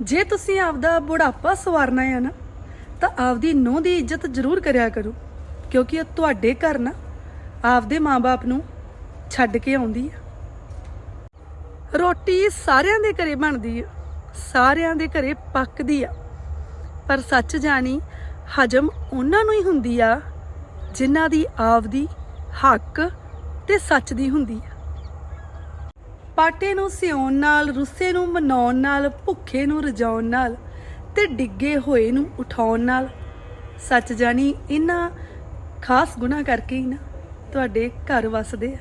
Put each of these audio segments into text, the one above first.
ਜੇ ਤੁਸੀਂ ਆਪਦਾ ਬੁਢਾਪਾ ਸਵਾਰਨਾ ਹੈ ਨਾ, ਤਾਂ ਆਪਦੀ ਨੂੰਹ ਦੀ ਇੱਜ਼ਤ ਜ਼ਰੂਰ ਕਰਿਆ ਕਰੋ, ਕਿਉਂਕਿ ਇਹ ਤੁਹਾਡੇ ਘਰ ਨਾ ਆਪਦੇ ਮਾਪੇ ਨੂੰ ਛੱਡ ਕੇ ਆਉਂਦੀ ਆ। ਰੋਟੀ ਸਾਰਿਆਂ ਦੇ ਘਰੇ ਬਣਦੀ ਆ, ਸਾਰਿਆਂ ਦੇ ਘਰੇ ਪੱਕਦੀ ਆ। ਪਰ ਸੱਚ ਜਾਣੀ, ਹਜਮ ਉਹਨਾਂ ਨੂੰ ਹੀ ਹੁੰਦੀ ਆ, ਜਿਨ੍ਹਾਂ ਦੀ ਆਪਦੀ ਹੱਕ ਤੇ ਸੱਚ ਦੀ ਹੁੰਦੀ ਆ। ਪਾਟੇ ਨੂੰ ਸਿਉਣ ਨਾਲ, ਰੁੱਸੇ ਨੂੰ ਮਨਾਉਣ ਨਾਲ, ਭੁੱਖੇ ਨੂੰ ਰਜਾਉਣ ਨਾਲ ਤੇ ਡਿੱਗੇ ਹੋਏ ਨੂੰ ਉਠਾਉਣ ਨਾਲ। ਸੱਚ ਜਾਣੀ ਇਹਨਾਂ ਖਾਸ ਗੁਨਾਹ ਕਰਕੇ ਹੀ ਨਾ ਤੁਹਾਡੇ ਘਰ ਵਸਦੇ ਆ।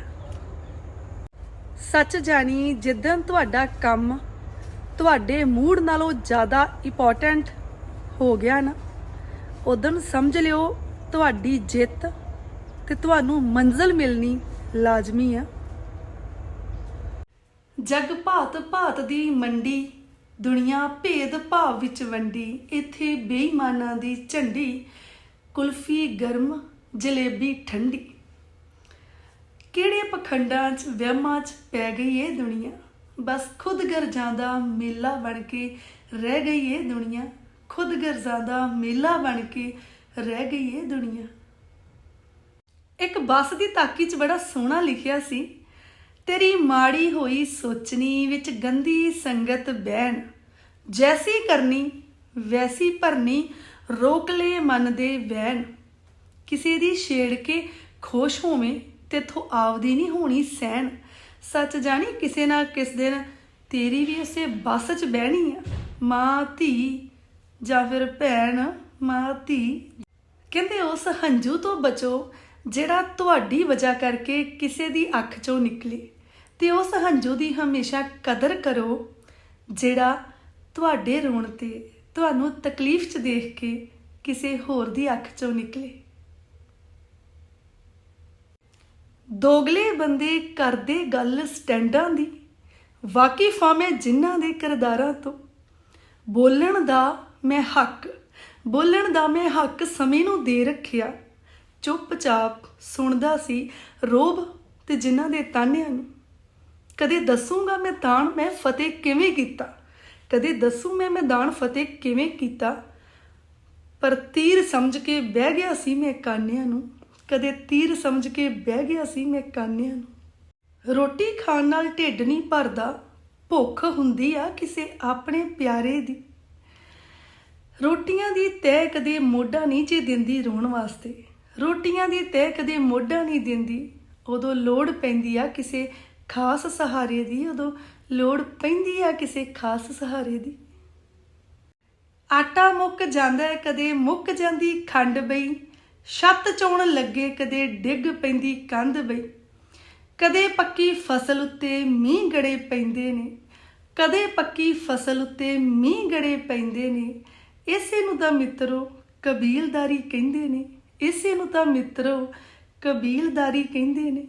ਸੱਚ ਜਾਣੀ ਜਿੱਦਣ ਤੁਹਾਡਾ ਕੰਮ ਤੁਹਾਡੇ ਮੂਡ ਨਾਲੋਂ ਜ਼ਿਆਦਾ ਇੰਪੋਰਟੈਂਟ ਹੋ ਗਿਆ ਨਾ ਉਦੋਂ ਸਮਝ ਲਿਓ ਤੁਹਾਡੀ ਜਿੱਤ ਤੇ ਤੁਹਾਨੂੰ ਮੰਜ਼ਿਲ ਮਿਲਣੀ ਲਾਜ਼ਮੀ ਆ। ਜਗ ਭਾਤ ਭਾਤ ਦੀ ਮੰਡੀ, ਦੁਨੀਆ ਭੇਦ ਭਾਵ ਵਿੱਚ ਵੰਡੀ, ਇੱਥੇ ਬੇਈਮਾਨਾਂ ਦੀ ਝੰਡੀ, ਕੁਲਫੀ ਗਰਮ, ਜਲੇਬੀ ਠੰਡੀ। ਕਿਹੜੇ ਪਖੰਡਾਂ 'ਚ ਵਹਿਮਾਂ 'ਚ ਪੈ ਗਈ ਇਹ ਦੁਨੀਆ? ਬਸ ਖੁਦ ਗਰਜਾਂ ਦਾ ਮੇਲਾ ਬਣ ਕੇ ਰਹਿ ਗਈ ਇਹ ਦੁਨੀਆ। ਖੁਦ ਗਰਜ਼ਾਂ ਦਾ ਮੇਲਾ ਬਣ ਕੇ ਰਹਿ ਗਈ ਇਹ ਦੁਨੀਆ। ਇੱਕ ਬੱਸ ਦੀ ਤਾਕੀ 'ਚ ਬੜਾ ਸੋਹਣਾ ਲਿਖਿਆ ਸੀ ਤੇਰੀ ਮਾੜੀ ਹੋਈ ਸੋਚਣੀ ਵਿੱਚ ਗੰਦੀ ਸੰਗਤ ਬਹਿਣ। ਜੈਸੀ ਕਰਨੀ, ਵੈਸੀ ਭਰਨੀ, ਰੋਕ ਲੈ ਮਨ ਦੇ ਵਹਿਣ। ਕਿਸੇ ਦੀ ਛੇੜ ਕੇ ਖੁਸ਼ ਹੋਵੇਂ ਤੇਥੋਂ ਆਪਦੀ ਨਹੀਂ ਹੋਣੀ ਸਹਿਣ। ਸੱਚ ਜਾਣੀ ਕਿਸੇ ਨਾ ਕਿਸ ਦਿਨ ਤੇਰੀ ਵੀ ਉਸੇ ਬੱਸ 'ਚ ਬਹਿਣੀ ਆ। ਮਾਂ, ਧੀ ਜਾਂ ਫਿਰ ਭੈਣ, ਮਾਂ, ਧੀ। ਕਹਿੰਦੇ ਉਸ ਹੰਝੂ ਤੋਂ ਬਚੋ ਜਿਹੜਾ ਤੁਹਾਡੀ ਵਜ੍ਹਾ ਕਰਕੇ ਕਿਸੇ ਦੀ ਅੱਖ ਚੋਂ ਨਿਕਲੇ। ਤੇ ਉਸ ਹੰਝੂ ਦੀ ਹਮੇਸ਼ਾ ਕਦਰ ਕਰੋ, ਜਿਹੜਾ ਤੁਹਾਡੇ ਰੋਣ ਤੇ ਤੁਹਾਨੂੰ ਤਕਲੀਫ 'ਚ ਦੇਖ ਕੇ ਕਿਸੇ ਹੋਰ ਦੀ ਅੱਖ ਚੋਂ ਨਿਕਲੇ। ਦੋਗਲੇ ਬੰਦੇ ਕਰਦੇ ਗੱਲ ਸਟੈਂਡਾਂ ਦੀ ਵਾਕਿਫ ਆ ਮੈਂ ਜਿਨ੍ਹਾਂ ਦੇ ਕਿਰਦਾਰਾਂ ਤੋਂ। ਬੋਲਣ ਦਾ ਮੈਂ ਹੱਕ, ਬੋਲਣ ਦਾ ਮੈਂ ਹੱਕ ਸਮੇਂ ਨੂੰ ਦੇ ਰੱਖਿਆ। ਚੁੱਪਚਾਪ ਸੁਣਦਾ ਸੀ ਰੋਬ ਤੇ ਜਿਨ੍ਹਾਂ ਦੇ ਤਾਨਿਆਂ ਨੂੰ। ਕਦੇ ਦੱਸੂਗਾ ਮੈਂ ਦਾਨ ਮੈਂ ਫਤਿਹ ਕਿਵੇਂ ਕੀਤਾ? ਕਦੇ ਦੱਸੂ ਮੈਂ ਮੈਦਾਨ ਫਤਿਹ ਕਿਵੇਂ ਕੀਤਾ? ਪਰ ਤੀਰ ਸਮਝ ਕੇ ਬਹਿ ਗਿਆ ਸੀ ਮੈਂ ਕਾਨਿਆਂ ਨੂੰ। ਕਦੇ ਤੀਰ ਸਮਝ ਕੇ ਬਹਿ ਗਿਆ ਸੀ ਮੈਂ ਕਾਨਿਆਂ ਨੂੰ। ਰੋਟੀ ਖਾਣ ਨਾਲ ਢਿੱਡ ਨਹੀਂ ਭਰਦਾ, ਭੁੱਖ ਹੁੰਦੀ ਆ ਕਿਸੇ ਆਪਣੇ ਪਿਆਰੇ ਦੀ। ਰੋਟੀਆਂ ਦੀ ਤੈ ਕਦੇ ਮੋਢਾ ਨਹੀਂ ਜੇ ਦਿੰਦੀ ਰੋਣ ਵਾਸਤੇ। ਰੋਟੀਆਂ ਦੀ ਤੈ ਕਦੇ ਮੋਢਾ ਨਹੀਂ ਦਿੰਦੀ, ਉਦੋਂ ਲੋੜ ਪੈਂਦੀ ਆ ਕਿਸੇ ਖਾਸ ਸਹਾਰੇ ਦੀ ਉਦੋਂ ਲੋੜ ਪੈਂਦੀ ਆ ਕਿਸੇ ਖਾਸ ਸਹਾਰੇ ਦੀ। ਆਟਾ ਮੁੱਕ ਜਾਂਦਾ ਕਦੇ ਮੁੱਕ ਜਾਂਦੀ ਖੰਡ ਬਈ। ਛੱਤ ਚੋਣ ਲੱਗੇ, ਕਦੇ ਡਿੱਗ ਪੈਂਦੀ ਕੰਧ ਬਈ। ਕਦੇ ਪੱਕੀ ਫਸਲ ਉੱਤੇ ਮੀਂਹ ਗੜੇ ਪੈਂਦੇ ਨੇ। ਕਦੇ ਪੱਕੀ ਫਸਲ ਉੱਤੇ ਮੀਂਹ ਗੜੇ ਪੈਂਦੇ ਨੇ। ਇਸੇ ਨੂੰ ਤਾਂ ਮਿੱਤਰੋ ਕਬੀਲਦਾਰੀ ਕਹਿੰਦੇ ਨੇ। ਇਸੇ ਨੂੰ ਤਾਂ ਮਿੱਤਰੋ ਕਬੀਲਦਾਰੀ ਕਹਿੰਦੇ ਨੇ।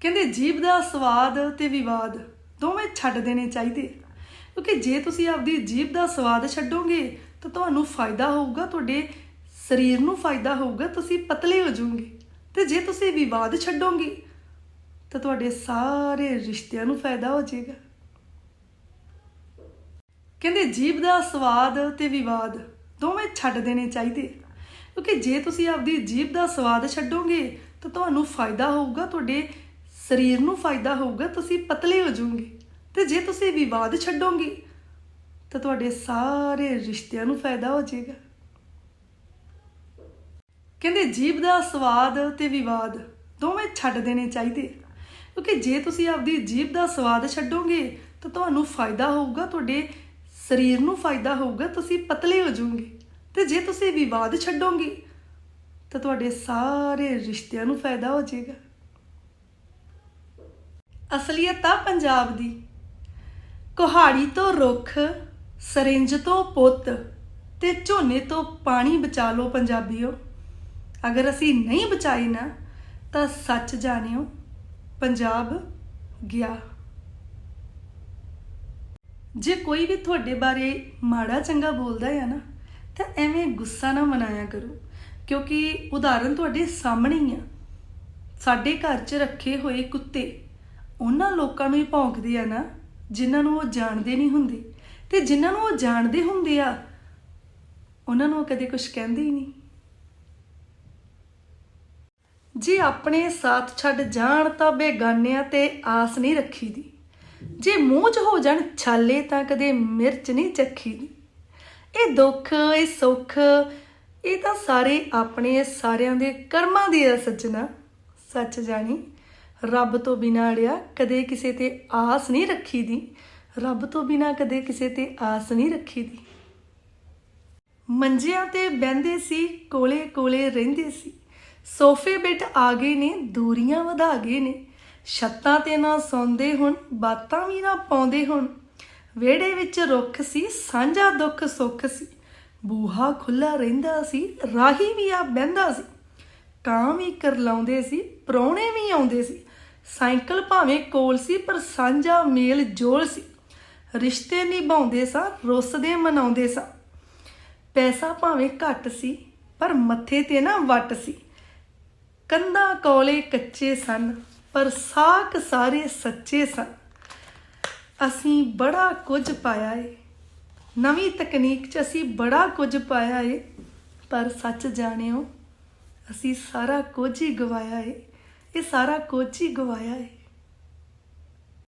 ਕਹਿੰਦੇ ਜੀਭ ਦਾ ਸਵਾਦ ਤੇ ਵਿਵਾਦ ਦੋਵੇਂ ਛੱਡ ਦੇਣੇ ਚਾਹੀਦੇ। ਕਿਉਂਕਿ ਜੇ ਤੁਸੀਂ ਆਪਦੀ ਜੀਭ ਦਾ ਸਵਾਦ ਛੱਡੋਗੇ ਤਾਂ ਤੁਹਾਨੂੰ ਫਾਇਦਾ ਹੋਊਗਾ, ਤੁਹਾਡੇ ਸਰੀਰ ਨੂੰ ਫਾਇਦਾ ਹੋਊਗਾ, ਤੁਸੀਂ ਪਤਲੇ ਹੋ ਜਾਓਗੇ। ਤੇ ਜੇ ਤੁਸੀਂ ਵਿਵਾਦ ਛੱਡੋਗੇ ਤਾਂ ਤੁਹਾਡੇ ਸਾਰੇ ਰਿਸ਼ਤਿਆਂ ਨੂੰ ਫਾਇਦਾ ਹੋ ਜਾਏਗਾ। ਕਹਿੰਦੇ ਜੀਭ ਦਾ ਸਵਾਦ ਤੇ ਵਿਵਾਦ ਦੋਵੇਂ ਛੱਡ ਦੇਣੇ ਚਾਹੀਦੇ। ਕਿਉਂਕਿ ਜੇ ਤੁਸੀਂ ਆਪਦੀ ਜੀਭ ਦਾ ਸਵਾਦ ਛੱਡੋਗੇ ਤਾਂ ਤੁਹਾਨੂੰ ਫਾਇਦਾ ਹੋਊਗਾ, ਤੁਹਾਡੇ ਸਰੀਰ ਨੂੰ ਫਾਇਦਾ ਹੋਊਗਾ, ਤੁਸੀਂ ਪਤਲੇ ਹੋ ਜਾਓਗੇ। ਤੇ ਜੇ ਤੁਸੀਂ ਵਿਵਾਦ ਛੱਡੋਗੇ, ਤਾਂ ਤੁਹਾਡੇ ਸਾਰੇ ਰਿਸ਼ਤਿਆਂ ਨੂੰ ਫਾਇਦਾ ਹੋ ਜਾਏਗਾ। ਕਹਿੰਦੇ ਜੀਭ ਦਾ ਸਵਾਦ ਤੇ ਵਿਵਾਦ ਦੋਵੇਂ ਛੱਡ ਦੇਣੇ ਚਾਹੀਦੇ। ਕਿਉਂਕਿ ਜੇ ਤੁਸੀਂ ਆਪਦੀ ਜੀਭ ਦਾ ਸਵਾਦ ਛੱਡੋਗੇ, ਤਾਂ ਤੁਹਾਨੂੰ ਫਾਇਦਾ ਹੋਊਗਾ, ਤੁਹਾਡੇ ਸਰੀਰ ਨੂੰ ਫਾਇਦਾ ਹੋਊਗਾ, ਤੁਸੀਂ ਪਤਲੇ ਹੋ ਜਾਓਗੇ। ਤੇ ਜੇ ਤੁਸੀਂ ਵਿਵਾਦ ਛੱਡੋਗੇ, ਤਾਂ ਤੁਹਾਡੇ ਸਾਰੇ ਰਿਸ਼ਤਿਆਂ ਨੂੰ ਫਾਇਦਾ ਹੋ ਜਾਏਗਾ। ਅਸਲੀਅਤ ਆ ਪੰਜਾਬ ਦੀ। ਕੁਹਾੜੀ ਤੋਂ ਰੁੱਖ, ਸਰਿੰਜ ਤੋਂ ਪੁੱਤ ਤੇ ਝੋਨੇ ਤੋਂ ਪਾਣੀ ਬਚਾ ਲਓ ਪੰਜਾਬੀਓ। ਅਗਰ ਅਸੀਂ ਨਹੀਂ ਬਚਾਈ ਨਾ, ਤਾਂ ਸੱਚ ਜਾਣਿਓ, ਪੰਜਾਬ ਗਿਆ। ਜੇ ਕੋਈ ਵੀ ਤੁਹਾਡੇ ਬਾਰੇ ਮਾੜਾ ਚੰਗਾ ਬੋਲਦਾ ਹੈ ਨਾ, ਤਾਂ ਐਵੇਂ ਗੁੱਸਾ ਨਾ ਮਨਾਇਆ ਕਰੋ, ਕਿਉਂਕਿ ਉਦਾਹਰਨ ਤੁਹਾਡੇ ਸਾਹਮਣੇ ਹੀ ਆ। ਸਾਡੇ ਘਰ 'ਚ ਰੱਖੇ ਹੋਏ ਕੁੱਤੇ ਉਹਨਾਂ ਲੋਕਾਂ ਨੂੰ ਹੀ ਭੌਂਕਦੇ ਆ ਨਾ, ਜਿਨ੍ਹਾਂ ਨੂੰ ਉਹ ਜਾਣਦੇ ਨਹੀਂ ਹੁੰਦੇ। ਤੇ ਜਿਨ੍ਹਾਂ ਨੂੰ ਉਹ ਜਾਣਦੇ ਹੁੰਦੇ ਆ, ਉਹਨਾਂ ਨੂੰ ਉਹ ਕਦੇ ਕੁਝ ਕਹਿੰਦੇ ਹੀ ਨਹੀਂ। ਜੇ ਆਪਣੇ ਸਾਥ ਛੱਡ ਜਾਣ ਤਾਂ ਬੇਗਾਨਿਆਂ ਤੇ ਆਸ ਨਹੀਂ ਰੱਖੀ ਦੀ ਜੇ ਮੂੰਹ 'ਚ ਹੋ ਜਾਣ ਛਾਲੇ ਤਾਂ ਕਦੇ ਮਿਰਚ ਨਹੀਂ ਚੱਖੀ ਦੀ ਇਹ ਦੁੱਖ, ਇਹ ਸੁੱਖ, ਇਹ ਤਾਂ ਸਾਰੇ ਆਪਣੇ ਸਾਰਿਆਂ ਦੇ ਕਰਮਾਂ ਦੀ ਆ ਸੱਜਣਾ। ਸੱਚ ਜਾਣੀ ਰੱਬ ਤੋਂ ਬਿਨਾਂ ਅੜਿਆ ਕਦੇ ਕਿਸੇ ਤੇ ਆਸ ਨਹੀਂ ਰੱਖੀ ਦੀ ਰੱਬ ਤੋਂ ਬਿਨਾਂ ਕਦੇ ਕਿਸੇ ਤੇ ਆਸ ਨਹੀਂ ਰੱਖੀ ਦੀ ਮੰਜਿਆਂ ਤੇ ਬਹਿੰਦੇ ਸੀ ਕੋਲੇ ਕੋਲੇ ਰਹਿੰਦੇ ਸੀ। ਸੋਫੇ ਬਿਟ ਆ ਗਏ ਨੇ, ਦੂਰੀਆਂ ਵਧਾ ਗਏ ਨੇ। ਛੱਤਾਂ ਤੇ ਨਾ ਸੌਂਦੇ ਹੁਣ, ਬਾਤਾਂ ਵੀ ਨਾ ਪਾਉਂਦੇ ਹੁਣ। ਵਿਹੜੇ ਵਿੱਚ ਰੁੱਖ ਸੀ, ਸਾਂਝਾ ਦੁੱਖ ਸੁੱਖ ਸੀ। ਬੂਹਾ ਖੁੱਲਾ ਰਹਿੰਦਾ ਸੀ, ਰਾਹੀ ਵੀ ਆ ਬਹਿੰਦਾ ਸੀ। ਕਾਂ ਵੀ ਕਰਲਾਉਂਦੇ ਸੀ, ਪ੍ਰਾਹੁਣੇ ਵੀ ਆਉਂਦੇ ਸੀ। ਸਾਈਕਲ ਭਾਵੇਂ ਕੋਲ ਸੀ, ਪਰ ਸਾਂਝਾ ਮੇਲ ਜੋਲ ਸੀ। ਰਿਸ਼ਤੇ ਨਿਭਾਉਂਦੇ ਸਾਂ, ਰੁੱਸਦੇ ਮਨਾਉਂਦੇ ਸਾਂ। ਪੈਸਾ ਭਾਵੇਂ ਘੱਟ ਸੀ, ਪਰ ਮੱਥੇ ਤੇ ਨਾ ਵੱਟ ਸੀ। ਕੰਧਾਂ ਕੋਲੇ ਕੱਚੇ ਸਨ, ਪਰ ਸਾਕ ਸਾਰੇ ਸੱਚੇ ਸਨ। ਅਸੀਂ ਬੜਾ ਕੁਝ ਪਾਇਆ ਏ। ਨਵੀਂ ਤਕਨੀਕ 'ਚ ਅਸੀਂ ਬੜਾ ਕੁਝ ਪਾਇਆ ਏ। ਪਰ ਸੱਚ ਜਾਣਿਓ, ਅਸੀਂ ਸਾਰਾ ਕੁਝ ਹੀ ਗਵਾਇਆ ਏ। ਇਹ ਸਾਰਾ ਕੁਝ ਹੀ ਗਵਾਇਆ ਹੈ